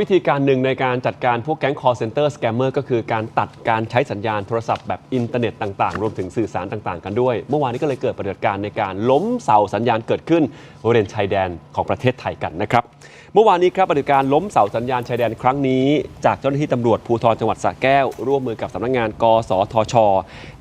วิธีการหนึ่งในการจัดการพวกแก๊ง call center scammer ก็คือการตัดการใช้สัญญาณโทรศัพท์แบบอินเทอร์เน็ตต่างๆ รวมถึงสื่อสารต่างๆ กันด้วย เมื่อวานนี้ก็เลยเกิดปฏิบัติการในการล้มเสาสัญญาณเกิดขึ้นบริเวณชายแดนของประเทศไทยกันนะครับ เมื่อวานนี้ครับปฏิบัติการล้มเสาสัญญาณชายแดนครั้งนี้ จากเจ้าหน้าที่ตำรวจภูธรจังหวัดสระแก้ว ร่วมมือกับสำนักงาน กสทช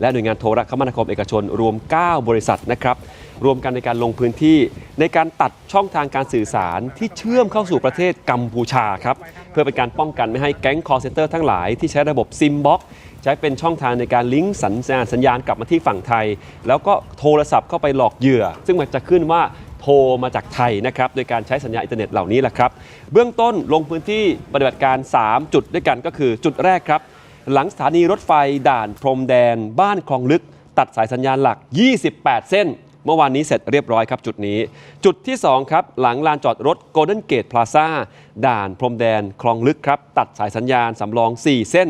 และหน่วยงานโทรคมนาคมเอกชนรวม 9 บริษัทนะครับ รวมกันในการลงพื้นที่ ในการตัดช่องทางการสื่อสารที่เชื่อมเข้าสู่ประเทศกัมพูชาครับเพื่อเป็นการป้องกันไม่ให้แก๊ง call center ทั้งหลายที่ใช้ระบบซิมบ็อกใช้เป็นช่องทางในการลิงก์สัญญาณสัญญาณกลับมาที่ฝั่งไทย แล้วก็โทรศัพท์เข้าไปหลอกเหยื่อ ซึ่งมันจะขึ้นว่าโทรมาจากไทยนะครับโดยการใช้สัญญาณอินเทอร์เน็ตเหล่านี้แหละครับ เบื้องต้นลงพื้นที่ปฏิบัติการ 3 จุดด้วยกันก็คือจุดแรกครับ หลังสถานีรถไฟด่านพรมแดน บ้านคลองลึก ตัดสายสัญญาณหลัก 28 เส้น เมื่อวานนี้เสร็จเรียบร้อยครับจุดนี้ จุดที่ 2 ครับ หลังลานจอดรถโกลเด้นเกตพลาซ่าด่านพรมแดนคลองลึกครับ ตัดสายสัญญาณสำรอง 4 เส้น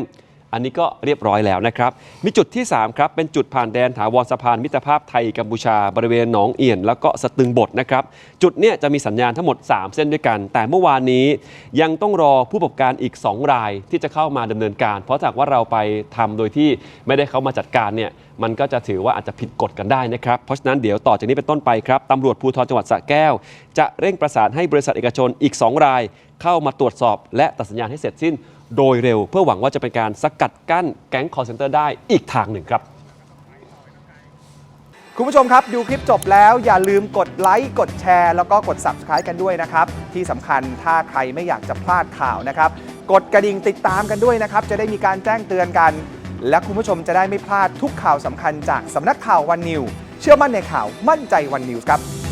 อันนี้ก็เรียบร้อยแล้วนะครับ มีจุดที่ 3 ครับ เป็นจุดผ่านแดนถาวรสะพานมิตรภาพไทยกัมพูชาบริเวณหนองเอี่ยน แล้วก็สตึงบทนะครับ จุดเนี้ยจะมีสัญญาณทั้งหมด 3 เส้นด้วยกัน แต่เมื่อวานนี้ยังต้องรอผู้ประกอบการอีก 2 รายที่จะเข้ามาดำเนินการ เพราะจากว่าเราไปทำโดยที่ไม่ได้เข้ามาจัดการเนี่ยมันก็จะถือว่าอาจจะผิดกฎกันได้นะครับ เพราะฉะนั้นเดี๋ยวต่อจากนี้เป็นต้นไปครับตำรวจภูธรจังหวัดสระแก้ว จะเร่งประสานให้บริษัทเอกชนอีก 2 ราย เข้ามาตรวจสอบและตัดสัญญาณให้เสร็จสิ้น โดยเร็ว เพื่อหวังว่าจะเป็นการสกัดกั้นแก๊ง call center ได้อีกทางหนึ่งครับ คุณผู้ชมครับ ดูคลิปจบแล้วอย่าลืมกดไลค์กดแชร์ แล้วก็กด Subscribe กันด้วยนะครับ ที่สำคัญถ้าใครไม่อยากจะพลาดข่าวนะครับ กดกระดิ่งติดตามกันด้วยนะครับ จะได้มีการแจ้งเตือนกัน และคุณผู้ชมจะได้ไม่พลาดทุกข่าวสำคัญจากสำนักข่าววันนิว เชื่อมั่นในข่าวมั่นใจวันนิวครับ